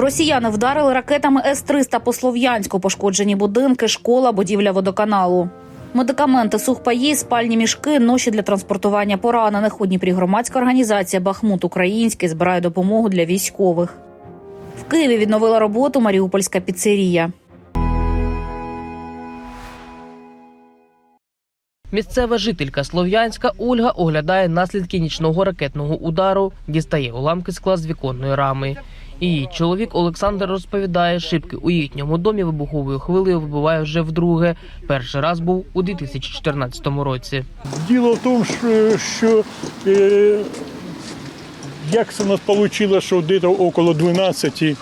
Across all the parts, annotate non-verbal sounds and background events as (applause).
Росіяни вдарили ракетами С-300 по Слов'янську, пошкоджені будинки, школа, будівля водоканалу. Медикаменти, сухпаї, спальні мішки, ноші для транспортування поранених. У Дніпрі громадська організація Бахмут Український збирає допомогу для військових. В Києві відновила роботу Маріупольська піцерія. Місцева жителька Слов'янська Ольга оглядає наслідки нічного ракетного удару, дістає уламки скла з віконної рами. Її чоловік Олександр розповідає, шибки у їхньому домі вибуховою хвилею вибиває вже вдруге. Перший раз був у 2014 році. Діло в тому, що, е, як це у нас вийшло, що десь около 12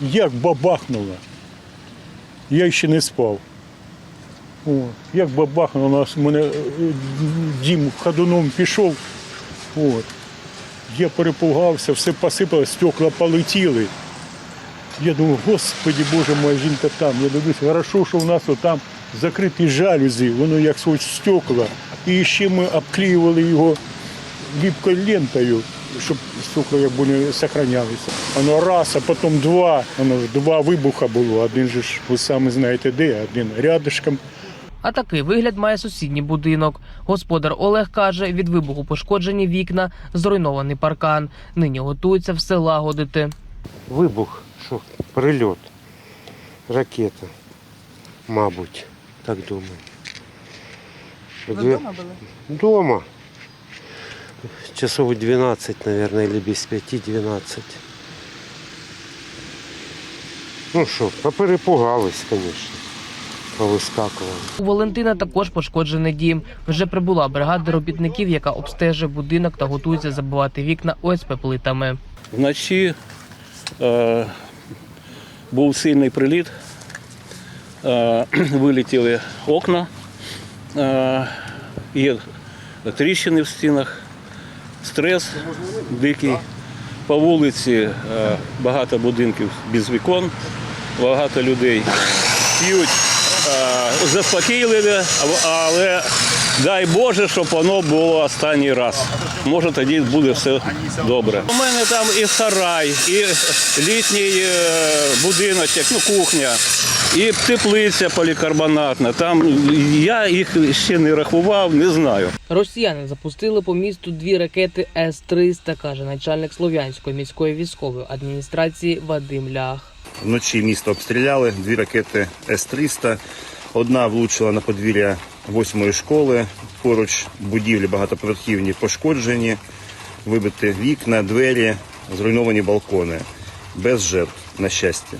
як бабахнуло. Я ще не спав. О, як бабахнуло, у нас мене е, дім ходуном пішов. От. Я перепугався, все посипалось, стекла полетіли. Я думаю, господи Боже, моя жінка там. Я дивлюся, хорошо, що у нас там закриті жалюзі, воно як свої стекла. І ще ми обклеювали його ліпкою лентою, щоб стекла як вони зберігалися. Воно раз, а потім два. Воно два вибуха було. Один же ж, ви самі знаєте де, один рядышком. А такий вигляд має сусідній будинок. Господар Олег каже, від вибуху пошкоджені вікна, зруйнований паркан. Нині готується все лагодити. Вибух, що прильот, ракета, мабуть, так думаю. Ви вдома були? Дома. Часов 12, наверное, или без 5-12. Ну що, поперепугались, звісно. Повискакували. У Валентина також пошкоджений дім. Вже прибула бригада робітників, яка обстежує будинок та готується забивати вікна ОСП плитами. Вночі е, був сильний приліт, е, (clears throat) вилетіли окна, е, є тріщини в стінах, стрес дикий. По вулиці е, багато будинків без вікон, багато людей п'ють е, заспокійливі, але дай Боже, щоб воно було останній раз. Може тоді буде все добре. У мене там і сарай, і літній е, будиночок, ну кухня, і теплиця полікарбонатна. Там я їх ще не рахував, не знаю. Росіяни запустили по місту дві ракети С-300, каже начальник Слов'янської міської військової адміністрації Вадим Лях. Вночі місто обстріляли дві ракети С-300. Одна влучила на подвір'я восьмої школи. Поруч будівлі багатоповерхівні пошкоджені, вибиті вікна, двері, зруйновані балкони. Без жертв, на щастя.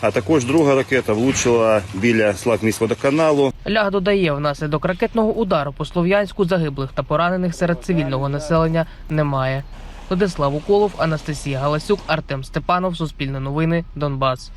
А також друга ракета влучила біля Славміськводоканалу. Лях додає, внаслідок ракетного удару по Слов'янську загиблих та поранених серед цивільного населення немає. Владислав Уколов, Анастасія Галасюк, Артем Степанов, Суспільне новини, Донбас.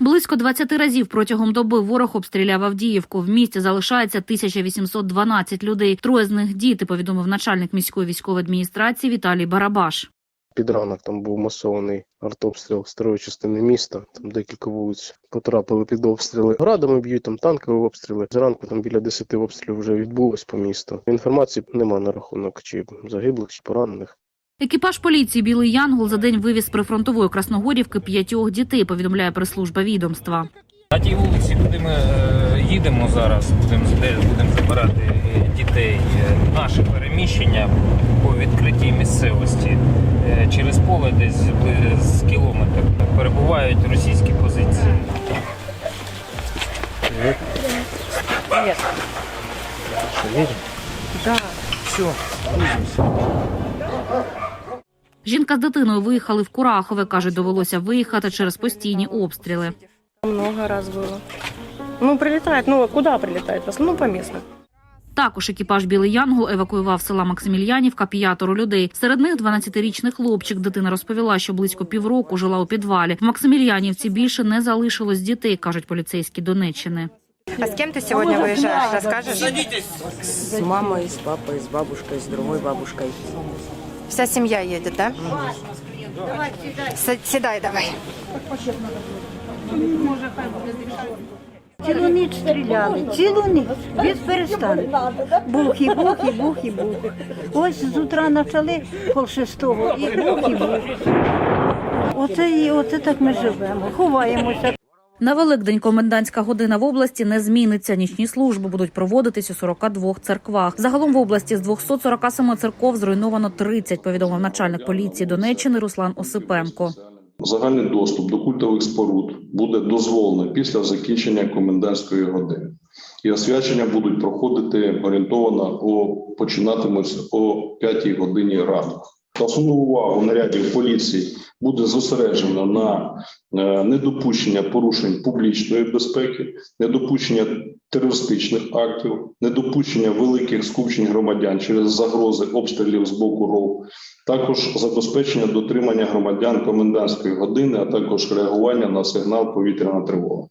Близько 20 разів протягом доби ворог обстріляв Авдіївку. В місті залишається 1812 людей. Троє з них діти, повідомив начальник міської військової адміністрації Віталій Барабаш. Під ранок там був масований артобстріл старої частини міста. Там декілька вулиць потрапили під обстріли. Градами б'ють там танкові обстріли. Зранку там біля 10 обстрілів вже відбулось по місту. Інформації нема на рахунок чи загиблих, чи поранених. Екіпаж поліції Білий Янгол за день вивіз з прифронтової Красногорівки п'ятьох дітей. Повідомляє прес-служба відомства. На тій вулиці, куди ми е, їдемо зараз, будемо де будемо забирати е, дітей. е, Наше переміщення по відкритій місцевості через поле десь з кілометр перебувають російські позиції. Жінка з дитиною виїхали в Курахове. каже, довелося виїхати через постійні обстріли. Много раз было. Ну, прилетает. Ну, куда прилетает? В основном по местным. Також екіпаж Білий Янгол евакуював з села Максимільянівка п'ятеро людей. Серед них 12-річний хлопчик. Дитина розповіла, що близько півроку жила у підвалі. В Максимільянівці більше не залишилось дітей, кажуть поліцейські Донеччини. А с кем ты сегодня выезжаешь, расскажешь? С мамой, с папой, с бабушкой, с другой бабушкой. Вся семья едет, да? С- Седай давай. Цілу ніч стріляли, цілу ніч, без перестанку. Бух і бух, і бух, і бух. Ось з утра почали пол шестого, і бух, і бух. Оце, і- оце так ми живемо. Ховаємося. На Великдень комендантська година в області не зміниться. Нічні служби будуть проводитись у 42 церквах. Загалом в області з 247 церков зруйновано 30, повідомив начальник поліції Донеччини Руслан Осипенко. Загальний доступ до культових споруд буде дозволено після закінчення комендантської години. І освячення будуть проходити орієнтовано о починатимуться о 5 годині ранку. Основну увагу нарядів поліції буде зосереджено на е, недопущення порушень публічної безпеки, недопущення терористичних актів, недопущення великих скупчень громадян через загрози обстрілів з боку РОВ, також забезпечення дотримання громадян комендантської години, а також реагування на сигнал повітряна тривога.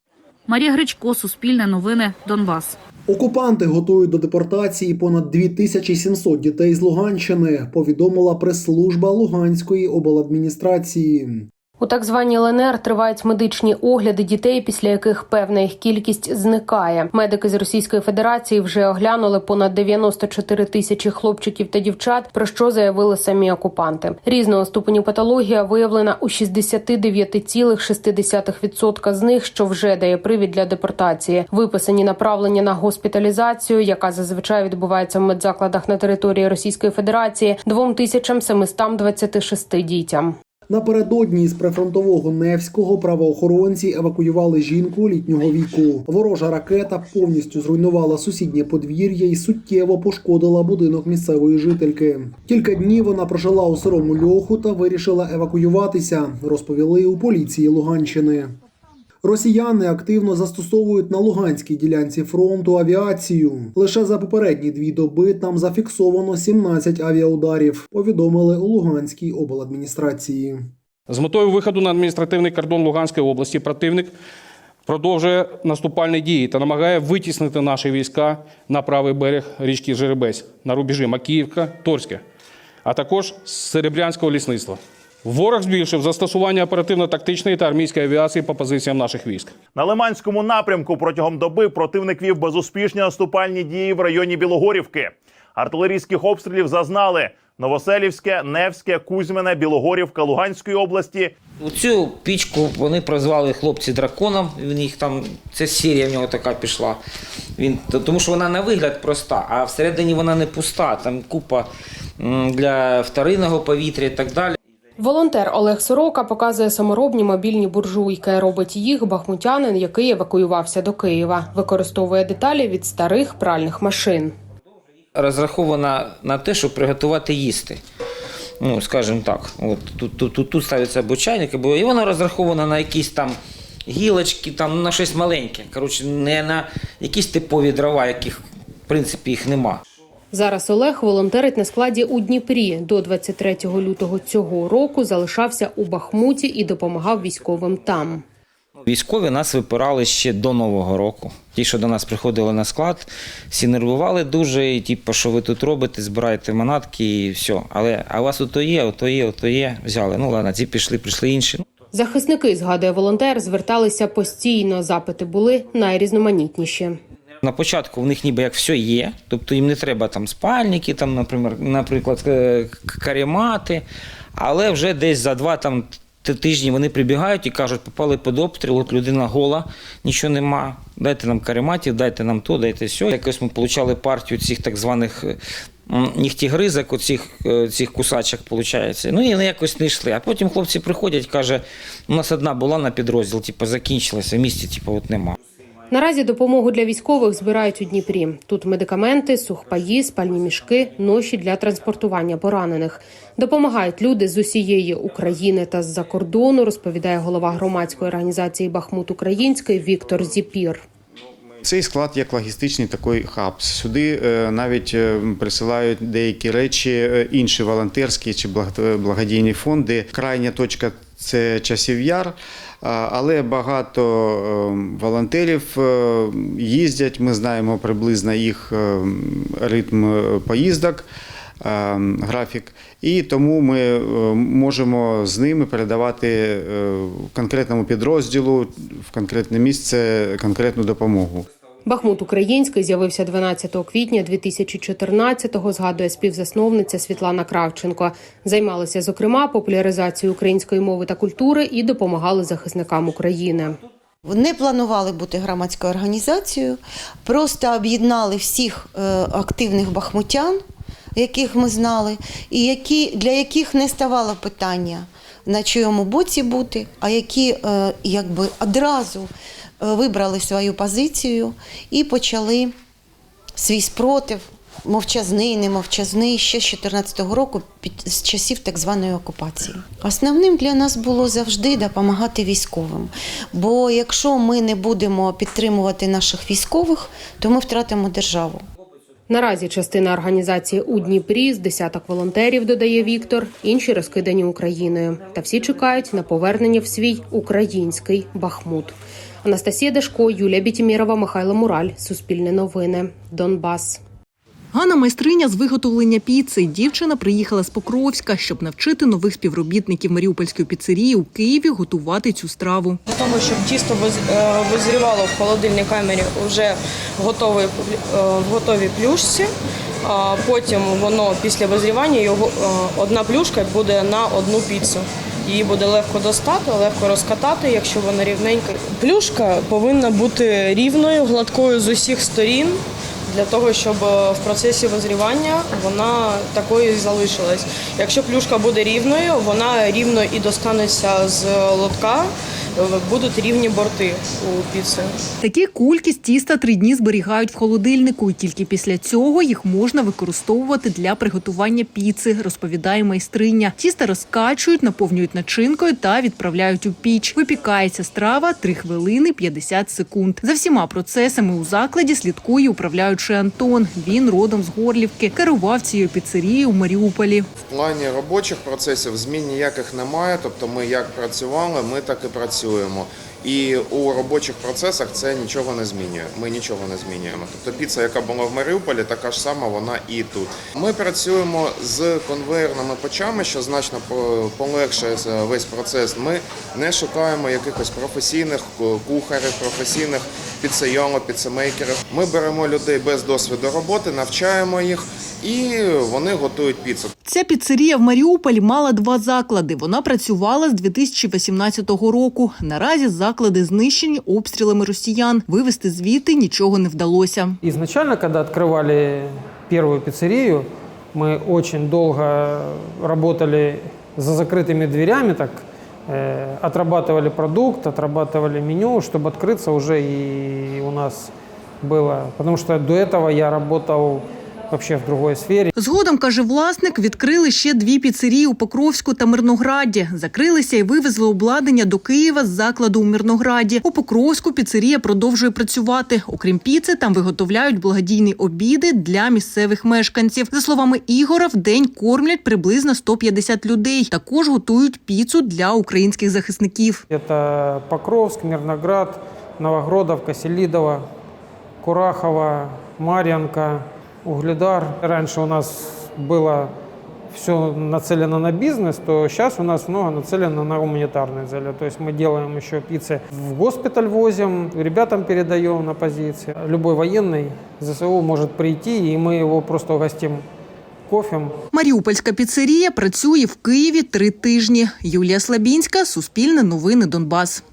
Марія Гречко, Суспільне новини, Донбас. Окупанти готують до депортації понад 2700 дітей з Луганщини, повідомила прес-служба Луганської обладміністрації. У так званій ЛНР тривають медичні огляди дітей, після яких певна їх кількість зникає. Медики з Російської Федерації вже оглянули понад 94 тисячі хлопчиків та дівчат, про що заявили самі окупанти. Різного ступеню патологія виявлена у 69,6% з них, що вже дає привід для депортації. Виписані направлення на госпіталізацію, яка зазвичай відбувається в медзакладах на території Російської Федерації, 2726 дітям. Напередодні з прифронтового Невського правоохоронці евакуювали жінку літнього віку. Ворожа ракета повністю зруйнувала сусіднє подвір'я і суттєво пошкодила будинок місцевої жительки. Кілька днів вона прожила у сирому льоху та вирішила евакуюватися, розповіли у поліції Луганщини. Росіяни активно застосовують на Луганській ділянці фронту авіацію. Лише за попередні дві доби там зафіксовано 17 авіаударів. Повідомили у Луганській обладміністрації. З метою виходу на адміністративний кордон Луганської області противник продовжує наступальні дії та намагає витіснити наші війська на правий берег річки Жеребець на рубежі Макіївка, Торське, а також з Серебрянського лісництва. Ворог збільшив застосування оперативно-тактичної та армійської авіації по позиціям наших військ. На Лиманському напрямку протягом доби противник вів безуспішні наступальні дії в районі Білогорівки. Артилерійських обстрілів зазнали Новоселівське, Невське, Кузьмине, Білогорівка Луганської області. У Цю пічку вони прозвали хлопці драконом. Він їх там, це серія в нього така пішла. Він, тому що вона на вигляд проста, а всередині вона не пуста. Там купа для вторинного повітря і так далі. Волонтер Олег Сорока показує саморобні мобільні буржуйки. Робить їх бахмутянин, який евакуювався до Києва. Використовує деталі від старих пральних машин. Розрахована на те, щоб приготувати їсти. Ну, скажімо так, от тут, тут, тут, тут ставиться бочайник, бо і воно розраховано на якісь там гілочки, там на щось маленьке. Коротше, не на якісь типові дрова, яких в принципі їх нема. Зараз Олег волонтерить на складі у Дніпрі. До 23 лютого цього року залишався у Бахмуті і допомагав військовим там. Військові нас випирали ще до Нового року. Ті, що до нас приходили на склад, всі нервували дуже, і типу, що ви тут робите, збираєте манатки і все. Але а у вас ото є, ото є, ото є. Взяли. Ну ладно, ці пішли, прийшли інші. Захисники, згадує волонтер, зверталися постійно. Запити були найрізноманітніші. На початку в них ніби як все є, тобто їм не треба там спальники, там, наприклад, наприклад, е, каремати, але вже десь за два там. Тижні вони прибігають і кажуть, попали під обстріл, от людина гола, нічого нема. Дайте нам карематів, дайте нам то, дайте сьо. Якось ми отримали партію цих так званих е, нігтігризок, оцих е, цих кусачок, виходить. Ну і вони якось не йшли. А потім хлопці приходять, каже, у нас одна була на підрозділ, типу, закінчилася, в місті, типу, от нема. Наразі допомогу для військових збирають у Дніпрі. Тут медикаменти, сухпаї, спальні мішки, ноші для транспортування поранених. Допомагають люди з усієї України та з-за кордону, розповідає голова громадської організації Бахмут Український Віктор Зіпір. Цей склад як логістичний такий хаб. Сюди е, навіть е, присилають деякі речі, е, інші волонтерські чи благо- благодійні фонди. Крайня точка це часів яр. Але багато е, волонтерів е, їздять. Ми знаємо приблизно їх е, ритм поїздок, е, графік, і тому ми е, можемо з ними передавати е, конкретному підрозділу в конкретне місце конкретну допомогу. Бахмут український з'явився 12 квітня 2014-го, згадує співзасновниця Світлана Кравченко. Займалися, зокрема, популяризацією української мови та культури і допомагали захисникам України. Не планували бути громадською організацією, просто об'єднали всіх е, активних бахмутян, яких ми знали, і які, для яких не ставало питання, на чийому боці бути, а які е, якби одразу вибрали свою позицію і почали свій спротив, мовчазний, немовчазний, ще з 2014 року, під з часів так званої окупації. Основним для нас було завжди допомагати військовим. Бо якщо ми не будемо підтримувати наших військових, то ми втратимо державу. Наразі частина організації у Дніпрі з десяток волонтерів, додає Віктор, інші розкидані Україною. Та всі чекають на повернення в свій український Бахмут. Анастасія Дашко, Юлія Бітімірова, Михайло Мураль. Суспільне новини. Донбас. Ганна майстриня з виготовлення піци. Дівчина приїхала з Покровська, щоб навчити нових співробітників Маріупольської піцерії у Києві готувати цю страву. Для того, щоб тісто е, визрівало в холодильній камері вже готові, е, в готовій плюшці. А Потім воно після визрівання його е, одна плюшка буде на одну піцу. Її буде легко достати, легко розкатати, якщо вона рівненька. Плюшка повинна бути рівною, гладкою з усіх сторін. Для того щоб е, в процесі визрівання вона такою і залишилась. Якщо плюшка буде рівною, вона рівно і достанеться з лотка, будуть рівні борти у піци. Такі кульки з тіста три дні зберігають в холодильнику, і тільки після цього їх можна використовувати для приготування піци, розповідає майстриня. Тіста розкачують, наповнюють начинкою та відправляють у піч. Випікається страва 3 хвилини 50 секунд. За всіма процесами у закладі слідкує управляючий Антон. Він родом з Горлівки, керував цією піцерією у Маріуполі. В плані робочих процесів змін ніяких немає. Тобто ми як працювали, ми так і працюємо. І у робочих процесах це нічого не змінює. Ми нічого не змінюємо. Тобто піца, яка була в Маріуполі, така ж сама вона і тут. Ми працюємо з конвейерними печами, що значно по- полегшує весь процес. Ми не шукаємо якихось професійних кухарів, професійних піцейолог, піцемейкерів. Ми беремо людей без досвіду роботи, навчаємо їх, і вони готують піцу. Ця піцерія в Маріуполі мала два заклади. Вона працювала з 2018 року. Наразі заклади знищені обстрілами росіян. Вивезти звідти нічого не вдалося. Изначально, когда открывали первую пиццерию, мы очень долго работали за закрытыми дверями, так э, отрабатывали продукт, отрабатывали меню, чтобы открыться уже и у нас было. Потому что до этого я работал вообще в другой сфере. Згодом, каже власник, відкрили ще дві піцерії у Покровську та Мирнограді. Закрилися і вивезли обладнання до Києва з закладу у Мирнограді. У Покровську піцерія продовжує працювати. Окрім піци, там виготовляють благодійні обіди для місцевих мешканців. За словами Ігора, в день кормлять приблизно 150 людей. Також готують піцу для українських захисників. Это Покровск, Мирноград, Новогродовка, Селидово, Курахова, Марьянка, Угледар. Раньше у нас было все нацелено на бизнес, то сейчас у нас много нацелено на гуманитарные цели. То есть мы делаем еще пиццы в госпиталь возим, ребятам передаем на позиции. Любой военный ЗСУ может прийти, и мы его просто угостим кофем. Маріупольська піцерія працює в Києві три тижні. Юлія Слабінська, Суспільне новини Донбас.